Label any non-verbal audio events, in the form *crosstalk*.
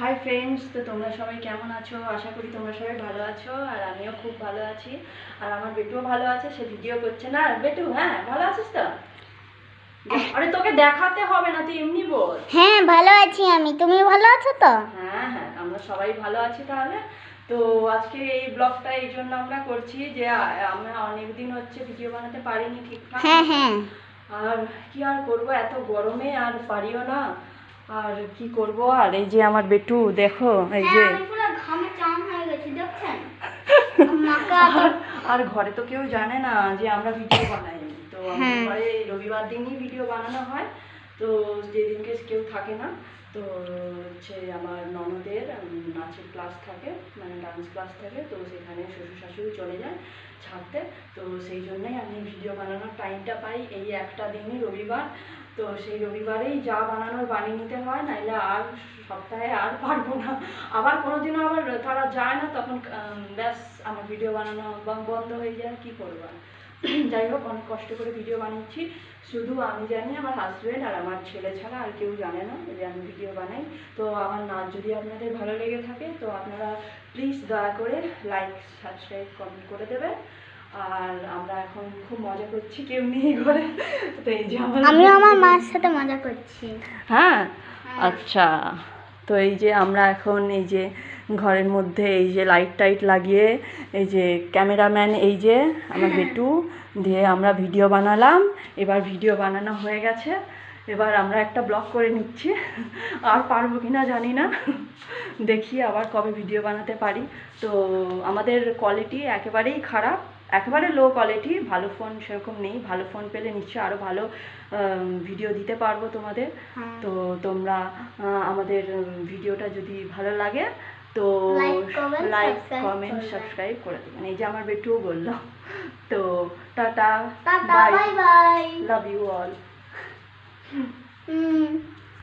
Hi friends তো তোমরা সবাই কেমন আছো? আশা করি তোমরা সবাই ভালো আছো আর আমিও খুব ভালো আছি। আর আমার বেটুও ভালো আছে সে ভিডিও করছে। না বেটু হ্যাঁ ভালো আছিস তো? আরে তোকে দেখাতে হবে না তুই এমনি বল। হ্যাঁ ভালো আছি আমি। তুমি ভালো আছো তো? হ্যাঁ হ্যাঁ আমরা সবাই ভালো আছি তাহলে। তো আজকে এই ব্লগটা এই জন্য আমরা করছি যে আমরা অনেক দিন হচ্ছে ভিডিও বানাতে পারিনি ঠিকঠাক। হ্যাঁ হ্যাঁ। আর কি আর করব এত গরমে আর পারিও না। আর কি করব? আর এই যে আমার বেটু দেখো এই যে। হ্যাঁ, *laughs* আর ঘরে তো কেউ জানে না যে আমরা ভিডিও বানাই। তো হ্যাঁ। ঘরে রবিবার দিনই ভিডিও বানানো হয়। তো যেদিনকে কেউ থাকে না তো হচ্ছে আমার ননদের নাচের ক্লাস থাকে মানে ডান্স ক্লাস থাকে তো সেখানে শ্বশুর শাশুড়ি চলে যায় ছাড়তে। তো সেই জন্যই আমি ভিডিও বানানোর টাইমটা পাই এই একটা দিনই রবিবার। তো সেই রবিবারেই যা বানানোর বানিয়ে নিতে হয়, নাইলে আর সপ্তাহে আর পারব না। আবার কোনোদিনও আবার তারা যায় না, তখন ব্যাস আমার ভিডিও বানানো বন্ধ হয়ে যায় কী করব? যাই হোক, অনেক কষ্ট করে ভিডিও বানিয়েছি। শুধু আমি জানি আমার হাজব্যান্ড আর আমার ছেলে ছাড়া আর কেউ জানে না যে আমি ভিডিও বানাই। তো আমার নাচ যদি আপনাদের ভালো লেগে থাকে, তো আপনারা প্লিজ দয়া করে লাইক সাবস্ক্রাইব কমেন্ট করে দেবেন। আর আমরা এখন খুব মজা করছি কেউ নেই ঘরে। তো এই যে আমার আমিও আমার মার সাথে মজা করছি। হ্যাঁ? আচ্ছা। তো এই যে আমরা এখন এই যে ঘরের মধ্যে এই যে লাইট টাইট লাগিয়ে এই যে ক্যামেরাম্যান এই যে আমার বেটু দিয়ে আমরা ভিডিও বানালাম। এবার ভিডিও বানানো হয়ে গেছে। এবার আমরা একটা ব্লগ করে নিচ্ছি। আর পারব কি না জানি না। দেখি আবার কবে ভিডিও বানাতে পারি। তো আমাদের কোয়ালিটি একেবারেই খারাপ। একেবারে লো কোয়ালিটি ভালো ফোন সেরকম নেই। ভালো ফোন পেলে নিশ্চয়ই আরও ভালো ভিডিও দিতে পারব তোমাদের। হ্যাঁ। তো তোমরা আমাদের ভিডিওটা যদি ভালো লাগে তো লাইক কমেন্ট সাবস্ক্রাইব করে দেবেন এই যে আমার বেটুও বলল। তো tata bye bye love you all hmm